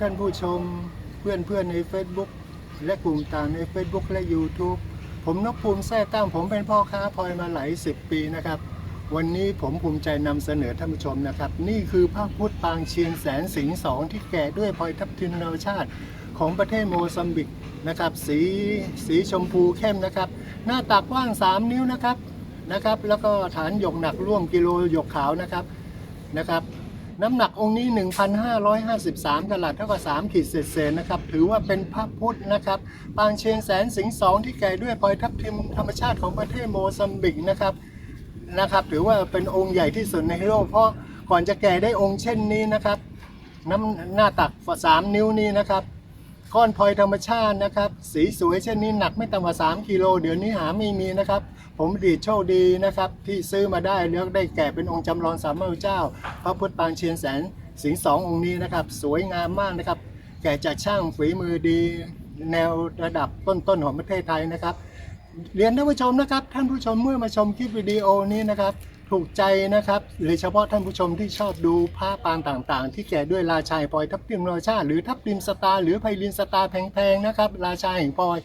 ท่านผู้ชมเพื่อนเพื่อนๆใน Facebook และกลุ่มต่างใน Facebook และ YouTube ผมนกภูมิแท้ตั้งผมเป็นพ่อค้าพลอยมาหลายสิบปีนะครับ วันนี้ผมภูมิใจนำเสนอท่านผู้ชมนะครับ นี่คือพระพุทธปางเชียงแสนสิงสองที่แกะด้วยพลอยทับทิมธรรมชาติ ของประเทศโมซัมบิกนะครับ สีสีชมพูเข้มนะครับ หน้าตักกว้าง 3 นิ้วนะครับนะครับ แล้วก็ฐานหยกหนักร่วมกิโลหยกขาวนะครับนะครับ น้ำหนักองค์นี้ 1,553กะลัดเท่ากับ3ขีดเศษๆนะครับ ถือว่าเป็นพระพุทธนะครับ ปางเชียงแสนสิงสองที่แก่ด้วยพลอยทับทิมธรรมชาติของประเทศโมซัมบิกนะครับนะครับ ถือว่าเป็นองค์ใหญ่ที่สุดในโลก เพราะก่อนจะแก่ได้องค์เช่นนี้นะครับ น้ำหน้าตักสามนิ้วนี้นะครับ ก้อนพลอยธรรมชาตินะครับ สีสวยเช่นนี้หนักไม่ต่ำกว่า 3กิโลเดี๋ยวนี้หาไม่มีนะครับ ผมดีโชคดีนะครับ ที่ซื้อมาได้แล้วได้แก่เป็นองค์จำลองสามพรเจ้า พระพุทธปางเชียนแสนสิงสององค์นี้นะครับ สวยงามมากนะครับ แก่จากช่างฝีมือดี แนวระดับต้นๆของประเทศไทยนะครับ เรียนท่านผู้ชมนะครับ ท่านผู้ชมเมื่อมาชมคลิปวิดีโอนี้นะครับ ถูกใจนะครับโดยเฉพาะท่านผู้ชมที่ชอบดูผ้าปางต่างๆ ที่แก่ด้วยราชาแห่งปอยทับทิมราชาหรือทับทิมสตาร์หรือไพลินสตาร์แพงๆนะครับ ราชาแห่งปอย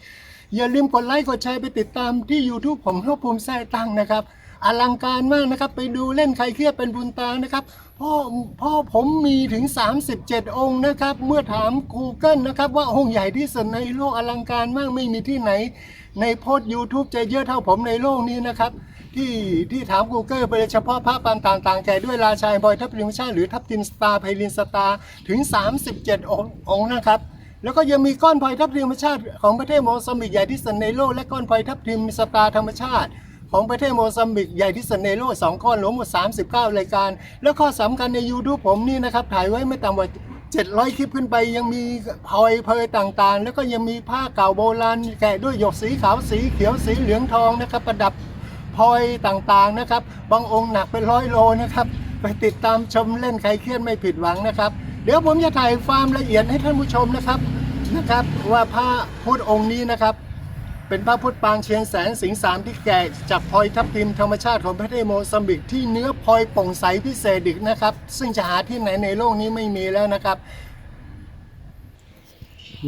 อย่าลืมกดไลค์กดแชร์ไปติดตามที่ YouTube ผมนพภูมิแท้ตั้งนะครับ อลังการมากนะครับ ไปดูเล่นใครเครียดเป็นบุญตานะครับพ่อพ่อผมมีถึง 37 องค์นะครับ เมื่อถาม Google นะครับ ว่าองค์ใหญ่ที่สุดในโลกอลังการมากไม่มีที่ไหน ในโพสต์ YouTube จะเยอะเท่าผมในโลกนี้นะครับ ที่ที่ถาม Google ไปเลยเฉพาะพระปางต่างๆแก่ด้วยราชายบอยทับทิมชาติหรือทับทิมสตาร์ไพลินสตาร์ถึง 37 องค์องค์นะครับ แล้วก็ยังมีก้อนพลอยทับทิมธรรมชาติของประเทศโมซัมบิกใหญ่ที่สุดในโลกและก้อนพลอยทับทิมสตาร์ธรรมชาติของประเทศโมซัมบิกใหญ่ที่สุดในโลก2ก้อนรวมหมด 39 รายการ แล้วข้อสำคัญใน YouTube ผมนี่นะครับ ถ่ายไว้ไม่ต่ำกว่า 700 คลิปขึ้นไป ยังมีพลอยเพยต่างๆ แล้วก็ยังมีผ้าเก่าโบราณแกะด้วยหยกสีขาวสีเขียวสีเหลืองทองนะครับ ประดับ พลอยต่างๆนะครับ บางองค์หนักเป็นร้อยโลนะครับ ไปติดตามชมเล่นใครเครียดไม่ผิดหวังนะครับ เดี๋ยวผมจะถ่ายฟาร์มละเอียดให้ท่านผู้ชมนะครับนะครับ ว่าพระพุทธองค์นี้นะครับ เป็นพระพุทธปางเชียงแสนสิงสามที่แกะจากพลอยทับทิมธรรมชาติของประเทศโมซัมบิกที่เนื้อพลอยโป่งใสพิเศษอีกนะครับ ซึ่งจะหาที่ไหนในโลกนี้ไม่มีแล้วนะครับ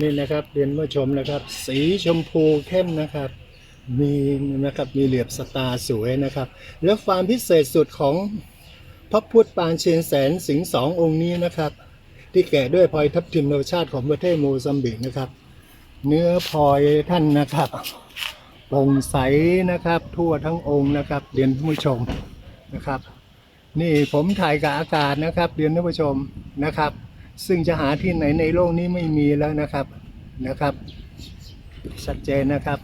นี่นะครับเรียนผู้ชมนะครับ สีชมพูเข้มนะครับ มีนะครับมีเหลียบสตาร์สวยนะครับ แล้วความพิเศษสุดของพระพุทธปางเชียงแสนสิงสององค์นี้นะครับ ที่แกะด้วยพลอยทับทิมธรรมชาติของประเทศโมซัมบิกนะครับ เนื้อพลอยท่านนะครับโปร่งใสนะครับ ทั่วทั้งองค์นะครับเรียนผู้ชมนะครับ นี่ผมถ่ายกับอากาศนะครับเรียนท่านผู้ชมนะครับ ซึ่งจะหาที่ไหนในโลกนี้ไม่มีแล้วนะครับนะครับ ชัดเจนนะครับ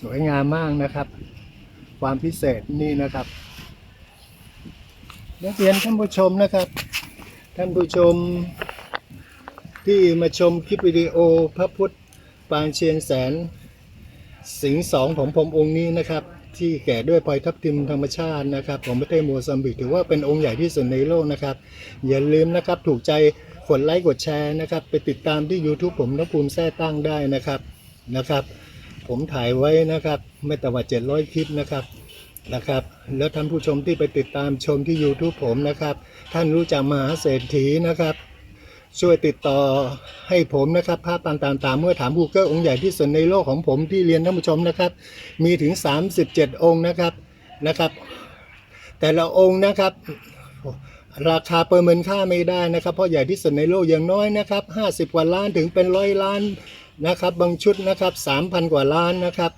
สวยงามมากนะครับ ความพิเศษนี่นะครับ นักเรียนท่านผู้ชมนะครับ ท่านผู้ชมที่มาชมคลิปวิดีโอพระพุทธปางเชียงแสน สิงสองของผมองค์นี้นะครับ ที่แก่ด้วยพลอยทับทิมธรรมชาตินะครับของประเทศโมซัมบิกถือว่าเป็นองค์ใหญ่ที่สุดในโลกนะครับ อย่าลืมนะครับถูกใจกดไลค์กดแชร์นะครับ ไปติดตามที่ YouTube ผมนภูมิแท้ตั้งได้นะครับนะครับ ผมถ่ายไว้นะครับ ไม่ต่ำกว่า700 คลิปนะครับนะครับ แล้วท่านผู้ชมที่ไปติดตามชมที่ YouTube ผมนะครับ ท่านรู้จักมหาเศรษฐีนะครับ ช่วยติดต่อให้ผมนะครับภาพต่างๆเมื่อถาม Google องค์ใหญ่ที่สุดในโลกของผมที่เรียนท่านผู้ชมนะครับ มีถึง 37 องค์นะครับนะครับ แต่ละองค์นะครับราคาประเมินค่าไม่ได้นะครับ เพราะใหญ่ที่สุดในโลกอย่างน้อยนะครับ 50 กว่าล้านถึงเป็นร้อยล้าน นะครับบางชุดนะครับ3,000 กว่าล้านนะครับ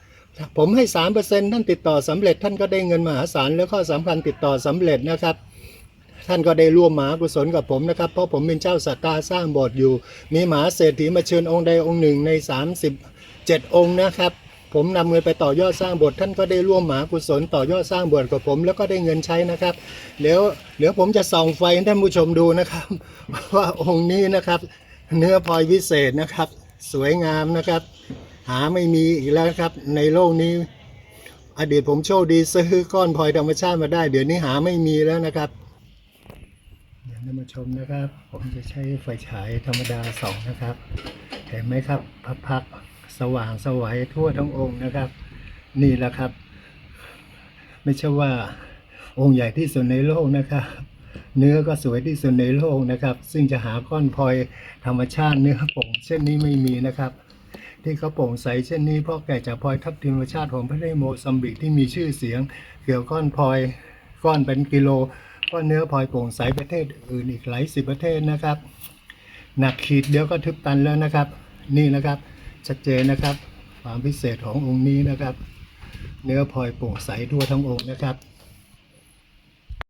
ผมให้ 3%ท่านติดต่อสำเร็จ ท่านก็ได้เงินมหาศาลแล้วก็สำคัญติดต่อสำเร็จนะครับท่านก็ได้ร่วมมหากุศลกับผมนะครับ เพราะผมเป็นเจ้าสัตตาสร้างโบสถ์อยู่ มีมหาเศรษฐีมาเชิญองค์ใดองค์หนึ่งใน 37 องค์นะครับ ผมนำเงินไปต่อยอดสร้างโบสถ์ท่านก็ได้ร่วมมหากุศลต่อยอดสร้างโบสถ์กับผม แล้วก็ได้เงินใช้นะครับ เดี๋ยวเดี๋ยวผมจะส่องไฟให้ท่านผู้ชมดูนะครับ ว่าองค์นี้นะครับ เนื้อพลอยวิเศษนะครับ สวยงามนะครับ หาไม่มีอีกแล้วครับ ในโลกนี้ อดีตผมโชคดีซื้อก้อนพลอยธรรมชาติมาได้ เดี๋ยวนี้หาไม่มีแล้วนะครับเดี๋ยวท่าชมนะครับ ผมจะใช้ไฟฉายธรรมดาสองนะครับ เห็นไหมครับพักพักๆสว่างสวัยทั่วทั้งองค์นะครับ นี่แหละครับ ไม่ใช่ว่าองค์ใหญ่ที่สุดในโลกนะครับ เนื้อก็สวยที่สุดในโลกนะครับ ซึ่งจะหาก้อนพลอยธรรมชาติเนื้อโป่งเช่นนี้ไม่มีนะครับ ที่เขาโปร่งใสเช่นนี้เพราะแก่จากพลอยทับทิมธรรมชาติของประเทศโมซัมบิกที่มีชื่อเสียง เกี่ยวก้อนพลอยก้อนเป็นกิโลก้อนเนื้อพลอยโปร่งใสประเทศอื่นอีกหลายสิบประเทศนะครับ หนักขีดเดียวก็ทึบตันแล้วนะครับ นี่นะครับชัดเจนนะครับ ความพิเศษขององค์นี้นะครับ เนื้อพลอยโปร่งใสทั่วทั้งองค์นะครับ